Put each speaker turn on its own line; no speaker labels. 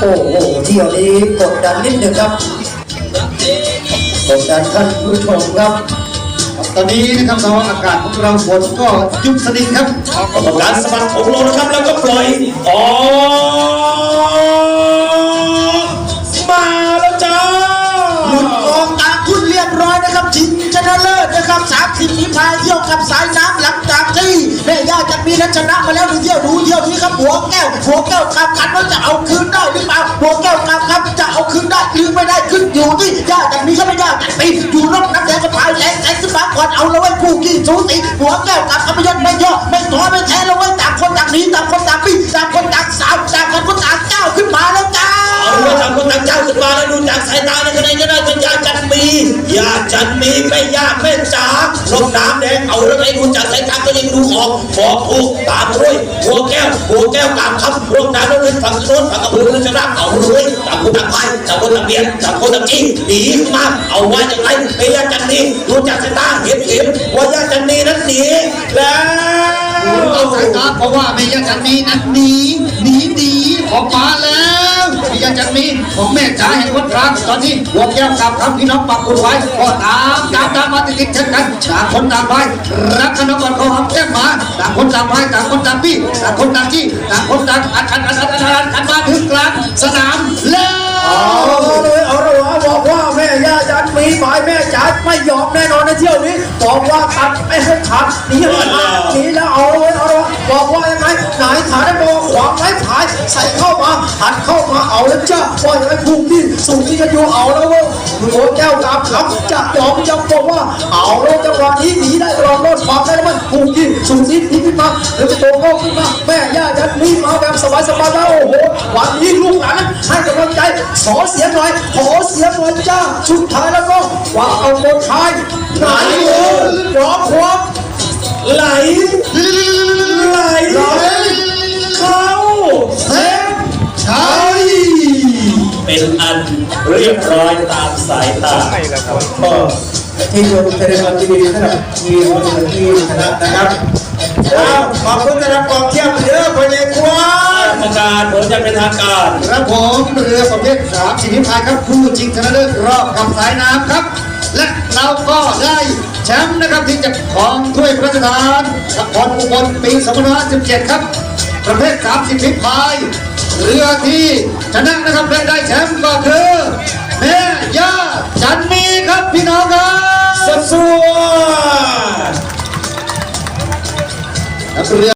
โอ้โหเที่ยวนี้กดดันนิดหนึ่งครับกดดันท่านผู้ชมครับ
ตอนนี้นะครับสภาพอากาศของเราฝนก็หยุดสนิทครับ
กรรมการสะบัดผมลงนะครับ แล้วก็ปล่อยออกมาแล้วจ้า
หลุดออกตามทุนเรียบร้อยนะครับชิงชนะเลิศนะครับสามสิบฝีพายเที่ยวกับสายน้ำหลังจากที่ แม่ย่าจะมีนัชนะมาแล้วหนึ่งเที่ยวดูเที่ยวนี้ครับหัวแก้วหัวแก้วกำกันว่าจะเอาคืนได้หรือเปล่าหัวแก้วกำครับจะเอาคืนได้หรือไม่ได้ขึ้นอยู่ที่ย่าจะมีก็ไม่ย่าจะปีอยู่นอกน้ำแดงกับพายแรงแสงขึ้นมาก่อนเอาแล้วไว้คู่กี้สูสีหัวแก้วกับอภิยศไม่ย่อไม่ท้อไม่แท้แล้วไว้ต่างคนต่างหนีต่างคนต่างปีต่างคนต่างสาวต่างคนต่างเจ้าขึ้นมาแล้วจ้า
เอาละต่างคนต่างเจ้าขึ้นมาแล้วดูจากสายตาในคะแนนจะได้เป็นยาจันมียาจันมีไม่ยากไม่จ๋า ลงน้ำแดงเอาเรื่องไอ้ดูจากสายตาก็ยังดูออกบอกผูกตามด้วยหัวแก้วหัวแก้วตามครับลงน้ำแล้วเล่นฝั่งโน้นฝั่งกระเบื้องชนะเอาเลยต่างคนต่างไปต่างคนต่างเบียดต่างคนต่างจีหนีมาเอาไว้อย่างไรไอ้ยาจันนีดูจากสายตาเห็นเห็นว่ายาจันนีนั้นหนี แล้ว
เราสายตาเพราะว่าแม่ยาจันมีนั้นหนีหนีหนีออกมาแล้วแม่ยาจันมีของแม่จ๋าแห่งวัดกลางตอนนี้หัวแก้วกับคำพี่น้องปักคุณไว้ก็ตามตามตามมาติดติดเช่นกันต่างคนต่างไปรักกันก่อนเขาหอมแก้มมาต่างคนต่างไปต่างคนต่างปี้ต่างคนต่างจี้ต่างคนต่างอัดอัดอัดอัดอัดอัดอัดมาถึงกลางสนามแล้ว
เอาเลยเอาละวะบอกว่าแม่ย่าจันมีฝ่ายแม่จ๋าไม่ยอมแน่นอนในเที่ยวนี้บอกว่าตัดไม่ให้ขาดหนีให้ขาหนีแล้วเอาเลย บอกว่ายังไงไหนขาได้บอขวางไม้ผายใส่เข้ามาหันเข้ามาเอาแล้วจ้าว่าอย่างไรภูมิที่สูงที่กันอยู่เอาแล้วเว้ยหัวแก้วกาบครับจะยอมยังบอกว่าเอาแล้วจังหวะนี้หนีได้ตลอดรอดความได้แล้วมันภูมิที่สูงที่หนีขึ้นมาแล้วจะโตเข้าขึ้นมาแม่ย่าจันมีมาแบบสบายๆแล้วโอ้โหวันนี้ลูกหลานให้กำลังใจขอเสียงหน่อยขอเสียงหน่อยจ้าสุดท้ายแล้วก็ว่าเอาบนท้ายไหนเอ่ยร้องความ
ไหล เรียบร้อยตามสายตา
ก็ที่โยมแสดงความยินดีสำหรับทีมทีมชนะนะครับแล้วขอบคุณสำหรับกองเชียร์เยอะคนเอกควาก
รรมการผลจะเป็นทางการ
ครับผมเรือประเภทสามสิบพิพายครับคู่ชิงชนะเลิศรอบกับสายน้ำครับ และเราก็ได้แชมป์นะครับที่จะของถ้วยพระราชทานนครอุบลปี2517ครับ ประเภท 30พิพาย เรือที่ชนะนะครับและได้แชมป์ก็คือ
สัด